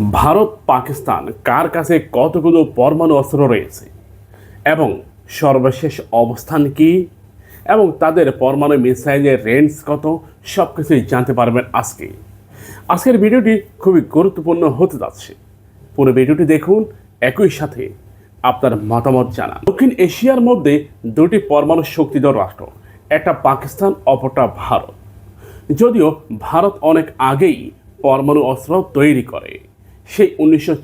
ভারত, পাকিস্তান কার কাছে কতগুলো পরমাণু অস্ত্র রয়েছে? এবং সর্বশেষ অবস্থান কি? এবং তাদের পরমাণু মিসাইলের রেঞ্জ কত? সব কিছুই জানতে পারবেন আজকে। আজকের ভিডিওটি খুবই গুরুত্বপূর্ণ হতে যাচ্ছে। পুরো ভিডিওটি দেখুন, একই সাথে আপনার মতামত জানান। দক্ষিণ এশিয়ার মধ্যে দুটি পরমাণু শক্তিধর রাষ্ট্র, একটা পাকিস্তান, অপরটা ভারত। যদিও ভারত অনেক আগেই পরমাণু অস্ত্র তৈরি করে। সেই উনিশশো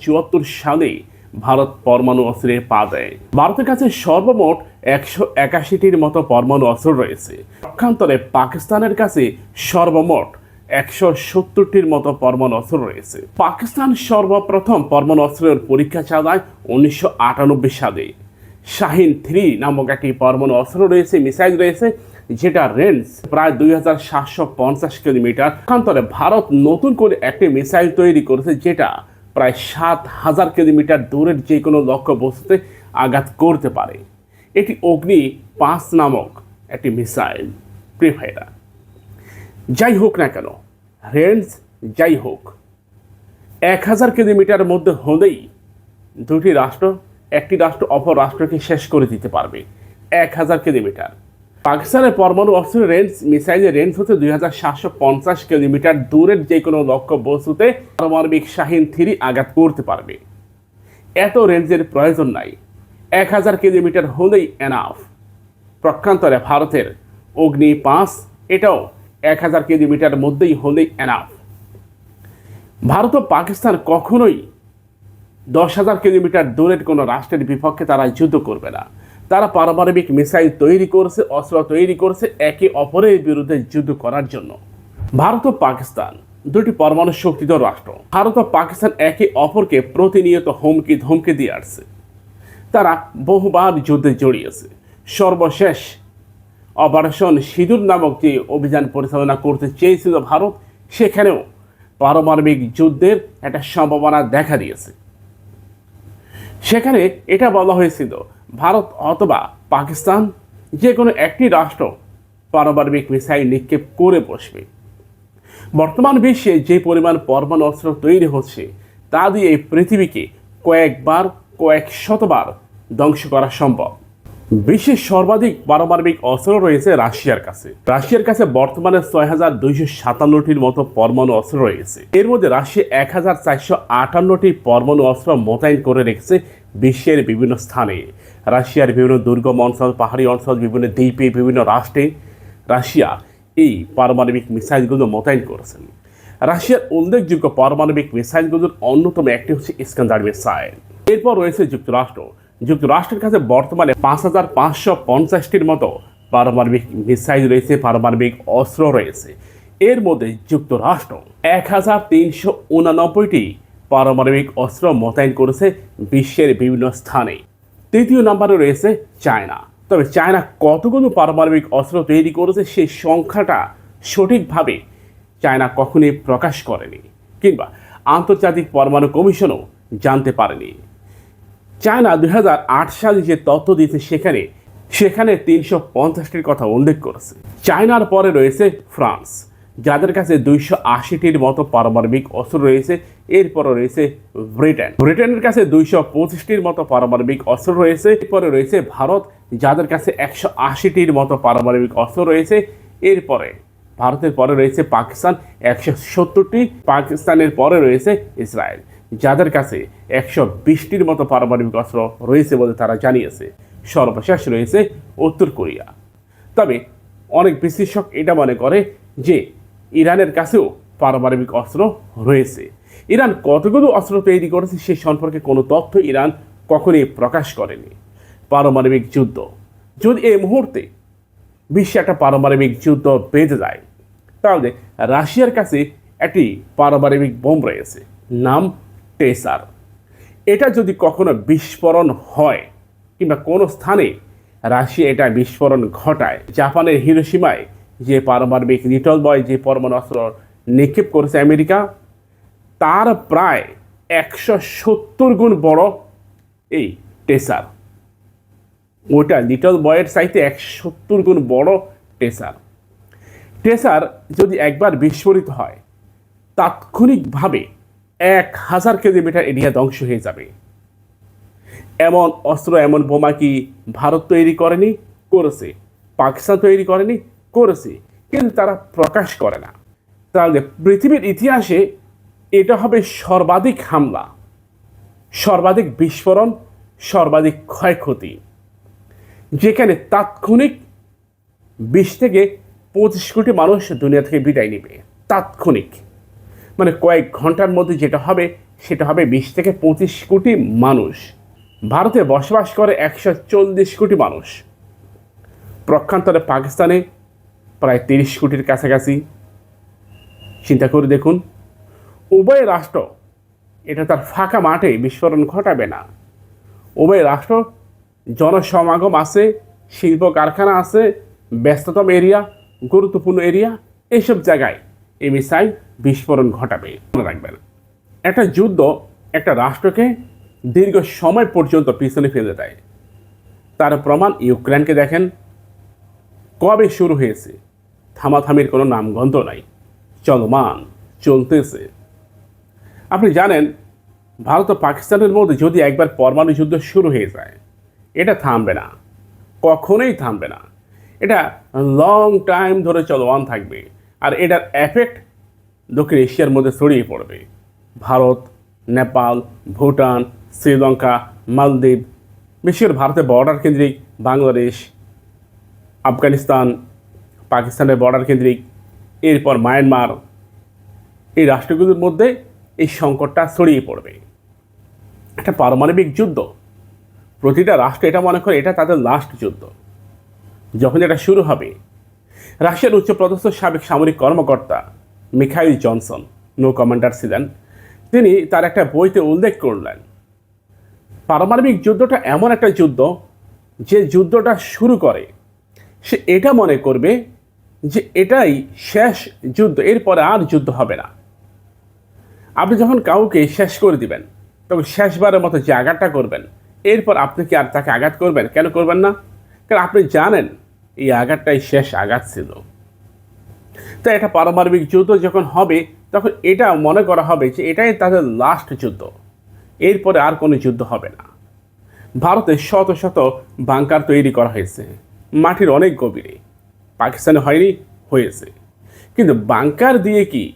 সালেই ভারত পরমাণু অস্ত্রে পা দেয়। ভারতের কাছে সর্বমোট একশো একাশিটির মতো পরমাণু অস্ত্র রয়েছে। পক্ষান্তরে পাকিস্তানের কাছে সর্বমোট একশো সত্তরটির মতো পরমাণু অস্ত্র রয়েছে। পাকিস্তান সর্বপ্রথম পরমাণু অস্ত্রের পরীক্ষা চালায় উনিশশো আটানব্বই সালে। শাহিন থ্রি নামক একটি পরমাণু অস্ত্র রয়েছে, মিসাইল রয়েছে যেটা রেঞ্জ প্রায় দুই হাজার সাতশো পঞ্চাশ কিলোমিটার। পক্ষান্তরে ভারত নতুন করে একটি মিসাইল তৈরি করেছে যেটা প্রায় সাত হাজার কিলোমিটার দূরের যে কোনো লক্ষ্য বস্তুতে আঘাত করতে পারে। এটি অগ্নি পাঁচ নামক একটি মিসাইল। প্রিফাইরা যাই হোক না কেন রেঞ্জ যাই হোক, এক হাজার কিলোমিটার মধ্যে হলেই দুটি রাষ্ট্র একটি রাষ্ট্র অপর রাষ্ট্রকে শেষ করে দিতে পারবে। এক হাজার কিলোমিটার। পাকিস্তানের পরমাণু অস্ত্রের রেঞ্জ, মিসাইলের রেঞ্জ হচ্ছে দুই হাজার সাতশো পঞ্চাশ কিলোমিটার দূরের যে কোনো লক্ষ্য বস্তুতে পারমাণবিক শাহিন থ্রি আঘাত করতে পারবে। এত রেঞ্জের প্রয়োজন নাই। এক হাজার কিলোমিটার হলেই এনাফ প্রক্ষান্তরে ভারতের অগ্নি পাঁচ, এটাও এক হাজার কিলোমিটার মধ্যেই হলেই এনাফ ভারত ও পাকিস্তান কখনোই দশ হাজার কিলোমিটার দূরের কোনো রাষ্ট্রের বিপক্ষে তারা যুদ্ধ করবে না। তারা পারমাণবিক মিসাইল তৈরি করছে, অস্ত্র তৈরি করছে একে অপরের বিরুদ্ধে যুদ্ধ করার জন্য। ভারত ও পাকিস্তান দুটি পরমাণু শক্তিধর রাষ্ট্র। ভারত ও পাকিস্তান একে অপরকে প্রতিনিয়ত হুমকি ধমকি দিয়ে আসছে। তারা বহুবার যুদ্ধে জড়িয়েছে। সর্বশেষ অপারেশন সিঁদুর নামক যে অভিযান পরিচালনা করতে চেয়েছিল ভারত, সেখানেও পারমাণবিক যুদ্ধের একটা সম্ভাবনা দেখা দিয়েছে। সেখানে এটা বলা হয়েছিল, ভারত অথবা পাকিস্তান যে কোনো একটি রাষ্ট্র পারমাণবিক মিসাইল নিক্ষেপ করে বসবে। বর্তমান বিশ্বে যে পরিমাণ পরমাণু অস্ত্র তৈরি হচ্ছে, তা দিয়ে এই পৃথিবীকে কয়েকবার কয়েক শতবার ধ্বংস করা সম্ভব। বিশ্বের সর্বাধিক পারমাণবিক অস্ত্র রয়েছে রাশিয়ার কাছে। রাশিয়ার কাছে বর্তমানে ছয় হাজার দুইশো সাতান্নটির মতো পরমাণু অস্ত্র রয়েছে। এর মধ্যে রাশিয়া এক হাজার চারশো আটান্নটি পরমাণু অস্ত্র মোতায়েন করে রেখেছে বিশ্বের বিভিন্ন স্থানে। রাশিয়ার বিভিন্ন দুর্গম অঞ্চল, পাহাড়ি অঞ্চল, বিভিন্ন দ্বীপে, বিভিন্ন রাষ্ট্রে রাশিয়া এই পারমাণবিক মিসাইলগুলো মোতায়েন করেছেন। রাশিয়ার উল্লেখযোগ্য পারমাণবিক মিসাইলগুলোর অন্যতম একটি হচ্ছে ইস্কান্দার মিসাইল। এরপর রয়েছে যুক্তরাষ্ট্র। যুক্তরাষ্ট্রের কাছে বর্তমানে পাঁচ হাজার পাঁচশো পঞ্চাশটির মতো পারমাণবিক মিসাইল রয়েছে, পারমাণবিক অস্ত্র রয়েছে। এর মধ্যে যুক্তরাষ্ট্র এক হাজার তিনশো উনানব্বইটি পারমাণবিক অস্ত্র মোতায়েন করেছে বিশ্বের বিভিন্ন স্থানে। তৃতীয় নম্বরে রয়েছে চায়না। তবে চায়না কতগুলো পারমাণবিক অস্ত্র তৈরি করেছে সেই সংখ্যাটা সঠিকভাবে চায়না কখনোই প্রকাশ করেনি, কিংবা আন্তর্জাতিক পরমাণু কমিশনও জানতে পারেনি। চায়না দুই সালে যে তথ্য দিয়েছে সেখানে সেখানে তিনশো পঞ্চাশটির কথা উল্লেখ করেছে। চায়নার পরে রয়েছে ফ্রান্স, যাদের কাছে দুইশো আশিটির মতো পারমাণবিক অস্ত্র রয়েছে। এরপরে রয়েছে ব্রিটেন। ব্রিটেনের কাছে দুইশো পঁচিশটির মতো পারমাণবিক অস্ত্র রয়েছে। এরপরে রয়েছে ভারত, যাদের কাছে একশো আশিটির মতো পারমাণবিক অস্ত্র রয়েছে। এরপরে, ভারতের পরে রয়েছে পাকিস্তান, একশো সত্তরটি। পাকিস্তানের পরে রয়েছে ইসরায়েল। যাদের কাছে একশো বিশটির মতো পারমাণবিক অস্ত্র রয়েছে বলে তারা জানিয়েছে। সর্বশেষ রয়েছে উত্তর কোরিয়া। তবে অনেক বিশ্লেষক এটা মনে করে যে ইরানের কাছেও পারমাণবিক অস্ত্র রয়েছে। ইরান কতগুলো অস্ত্র তৈরি করেছে সে সম্পর্কে কোনো তথ্য ইরান কখনোই প্রকাশ করেনি। পারমাণবিক যুদ্ধ। যদি এই মুহূর্তে বিশ্বে একটা পারমাণবিক যুদ্ধ বেঁধে যায়, তাহলে রাশিয়ার কাছে একটি পারমাণবিক বোম রয়েছে। নাম টেসার এটা যদি কখনো বিস্ফোরণ হয় কিংবা কোনো স্থানে রাশিয়া এটা বিস্ফোরণ ঘটায়, জাপানের হিরোসীমায় যে পারমাণবিক লিটল বয় যে পরমাণু অস্ত্র নিক্ষেপ করেছে আমেরিকা, তার প্রায় একশো সত্তর গুণ বড় এই টেসার ওটা লিটল বয়ের চাইতে একশো সত্তর গুণ বড় টেসার টেসার যদি একবার বিস্ফোরিত হয়, তাৎক্ষণিকভাবে এক হাজার কিলোমিটার এরিয়া ধ্বংস হয়ে যাবে। এমন অস্ত্র, এমন বোমা কি ভারত তৈরি করেনি? করেছে। পাকিস্তান তৈরি করেনি? করেছে। কিন্তু তারা প্রকাশ করে না। তাহলে পৃথিবীর ইতিহাসে এটা হবে সর্বাধিক হামলা, সর্বাধিক বিস্ফোরণ, সর্বাধিক ক্ষয়ক্ষতি, যেখানে তাৎক্ষণিক বিশ থেকে পঁচিশ কোটি মানুষ দুনিয়া থেকে বিদায় নেবে। তাৎক্ষণিক। মানে কয়েক ঘণ্টার মধ্যে যেটা হবে, সেটা হবে বিশ থেকে পঁচিশ কোটি মানুষ। ভারতে বসবাস করে একশো চল্লিশ কোটি মানুষ। প্রক্ষান্তরে পাকিস্তানে প্রায় তিরিশ কোটির কাছাকাছি। চিন্তা করে দেখুন, উভয় রাষ্ট্র এটা তার ফাঁকা মাঠে বিস্ফোরণ ঘটাবে না। উভয় রাষ্ট্র জনসমাগম আছে শিল্প কারখানা আছে, ব্যস্ততম এরিয়া, গুরুত্বপূর্ণ এরিয়া এইসব জায়গায়। এই মিসাইল বিস্ফোরণ ঘটাবে। মনে রাখবেন, একটা যুদ্ধ একটা রাষ্ট্রকে দীর্ঘ সময় পর্যন্ত পিছনে ফেলে দেয়। তার প্রমাণ ইউক্রেনকে দেখেন, কবে শুরু হয়েছে? থামাথামির কোনো নামগন্ধ নাই, চলমান, চলতেছে। আপনি জানেন, ভারত ও পাকিস্তানের মধ্যে যদি একবার পরমাণু যুদ্ধ শুরু হয়ে যায়, এটা থামবে না, কখনোই থামবে না। এটা লং টাইম ধরে চলমান থাকবে। আর এটার এফেক্ট দক্ষিণ এশিয়ার মধ্যে ছড়িয়ে পড়বে। ভারত, নেপাল, ভুটান, শ্রীলঙ্কা, মালদ্বীপ বিশেষ করে ভারতের বর্ডার কেন্দ্রিক বাংলাদেশ, আফগানিস্তান, পাকিস্তানের বর্ডার কেন্দ্রিক, এরপর মায়ানমার। এই রাষ্ট্রগুলোর মধ্যে এই সংকটটা ছড়িয়ে পড়বে। একটা পারমাণবিক যুদ্ধ। প্রতিটা রাষ্ট্র এটা মনে করে এটা তাদের লাস্ট যুদ্ধ। যখন এটা শুরু হবে রাশিয়ার উচ্চপদস্থ সাবেক সামরিক কর্মকর্তা মিখাইল জনসন নো কমান্ডার ছিলেন। তিনি তার একটা বইতে উল্লেখ করলেন, পারমাণবিক যুদ্ধটা এমন একটা যুদ্ধ যে যুদ্ধটা শুরু করে। সে এটা মনে করবে যে এটাই শেষ যুদ্ধ, এরপরে আর যুদ্ধ হবে না। আপনি যখন কাউকে শেষ করে দিবেন, তখন শেষবারের মতো যে আঘাতটা করবেন, এরপর আপনি কি আর তাকে আঘাত করবেন? কেন করবেন না? কারণ আপনি জানেন এই আঘাতটাই শেষ আঘাত ছিল। তাই এটা পারমাণবিক যুদ্ধ যখন হবে, তখন এটা মনে করা হবে যে এটাই তাদের লাস্ট যুদ্ধ। এরপরে আর কোনো যুদ্ধ হবে না। ভারতে শত শত বাংকার তৈরি করা হয়েছে। মাটির অনেক গভীরে। পাকিস্তানে হয়নি, হয়েছে। কিন্তু বাংকার দিয়ে কি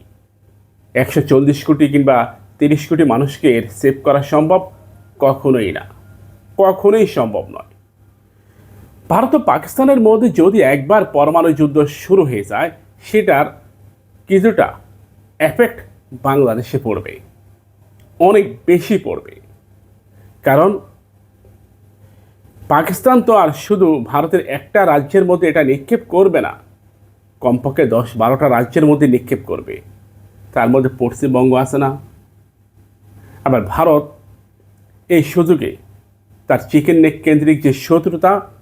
একশো চল্লিশ কোটি কিংবা তিরিশ কোটি মানুষকে সেভ করা সম্ভব? কখনোই না। কখনোই সম্ভব নয়। ভারত ও পাকিস্তানের মধ্যে যদি একবার পরমাণু যুদ্ধ শুরু হয়ে যায়, সেটার কিছুটা এফেক্ট বাংলাদেশে পড়বে। অনেক বেশি পড়বে। কারণ পাকিস্তান তো আর শুধু ভারতের একটা রাজ্যের মধ্যে এটা নিক্ষেপ করবে না, কমপক্ষে দশ বারোটা রাজ্যের মধ্যে নিক্ষেপ করবে। তার মধ্যে পশ্চিমবঙ্গ আছে না। আবার ভারত এই সুযোগে তার চিকেন নেক কেন্দ্রিক যে শত্রুতা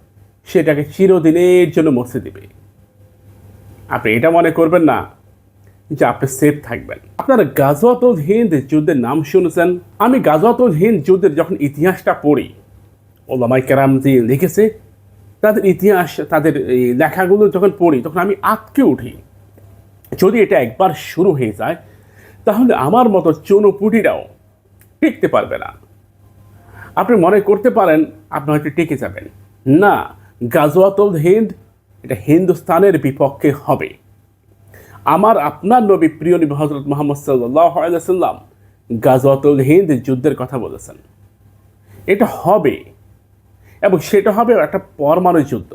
সেটাকে চিরদিনের জন্য মুছে দেবে। আপনি এটা মনে করবেন না যে আপনি সেফ থাকবেন। আপনারা গাজওয়াতুল হিন্দ যুদ্ধের নাম শুনেছেন? আমি গাজওয়াতুল হিন্দ যুদ্ধের যখন ইতিহাসটা পড়ি, ওলামাই কেরাম যে লিখেছে, তাদের ইতিহাস, তাদের এই লেখাগুলো যখন পড়ি, তখন আমি আটকে উঠি। যদি এটা একবার শুরু হয়ে যায়, তাহলে আমার মতো চৌনপুটিরাও টিকতে পারবে না। আপনি মনে করতে পারেন, আপনি হয়তো টিকে যাবেন। না গাজওয়াতুল হিন্দ, এটা হিন্দুস্তানের বিপক্ষে হবে। আমার আপনার নবী প্রিয় নবী হজরত মোহাম্মদ সাল্লাহ সাল্লাম গাজওয়াতুল হিন্দ যুদ্ধের কথা বলেছেন। এটা হবে এবং সেটা হবে একটা পরমাণু যুদ্ধ।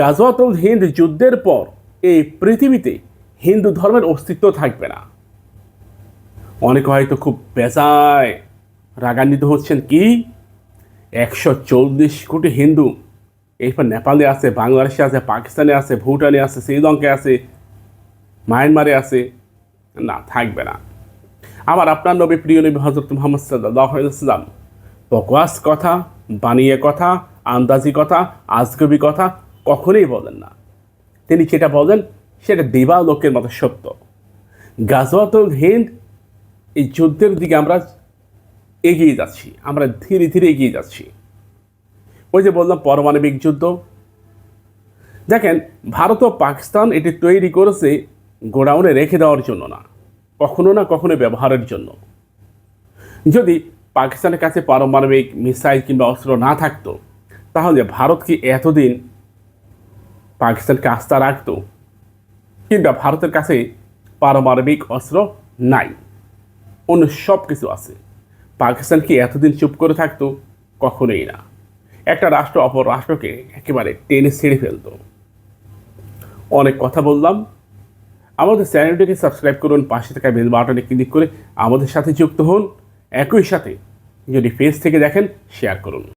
গাজওয়াতুল হিন্দ যুদ্ধের পর এই পৃথিবীতে হিন্দু ধর্মের অস্তিত্ব থাকবে না। অনেকে হয়তো খুব বেজায় রাগান্বিত হচ্ছেন, কি? একশো চল্লিশ কোটি হিন্দু। এরপর নেপালে আছে, বাংলাদেশে আছে, পাকিস্তানে আছে, ভুটানে আছে, শ্রীলঙ্কায় আছে, মায়ানমারে আছে। না, থাকবে না। আমার আপনার নবী, প্রিয় নবী হজরত মোহাম্মদ সাল্লাম বকওয়াস কথা, বানিয়ে কথা, আন্দাজি কথা, আজগবি কথা কখনোই বলেন না। তিনি যেটা বলেন, সেটা দিবা লোকের মতো সত্য। গাজওয়াতুল হিন্দ এই যুদ্ধের দিকে আমরা এগিয়ে যাচ্ছি, আমরা ধীরে ধীরে এগিয়ে যাচ্ছি। ওই যে বললাম, পারমাণবিক যুদ্ধ। দেখেন, ভারত ও পাকিস্তান এটি তৈরি করেছে গোডাউনে রেখে দেওয়ার জন্য না, কখনো না কখনো ব্যবহারের জন্য। যদি পাকিস্তানের কাছে পারমাণবিক মিসাইল কিংবা অস্ত্র না থাকতো, তাহলে ভারত কি এতদিন পাকিস্তানকে আস্থা রাখতো, কিংবা ভারতের কাছে পারমাণবিক অস্ত্র নাই? অন্য সব কিছু আছে। পাকিস্তান কি এতদিন চুপ করে থাকতো? কখনোই না। একটা রাষ্ট্র অপর রাষ্ট্রকে একেবারে টেনে ছেড়ে ফেলত। অনেক কথা বললাম। আমাদের চ্যানেলটিকে সাবস্ক্রাইব করুন, পাশে থাকা বেল বাটনে ক্লিক করে আমাদের সাথে যুক্ত হন। একই সাথে যদি ফেস থেকে দেখেন, শেয়ার করুন।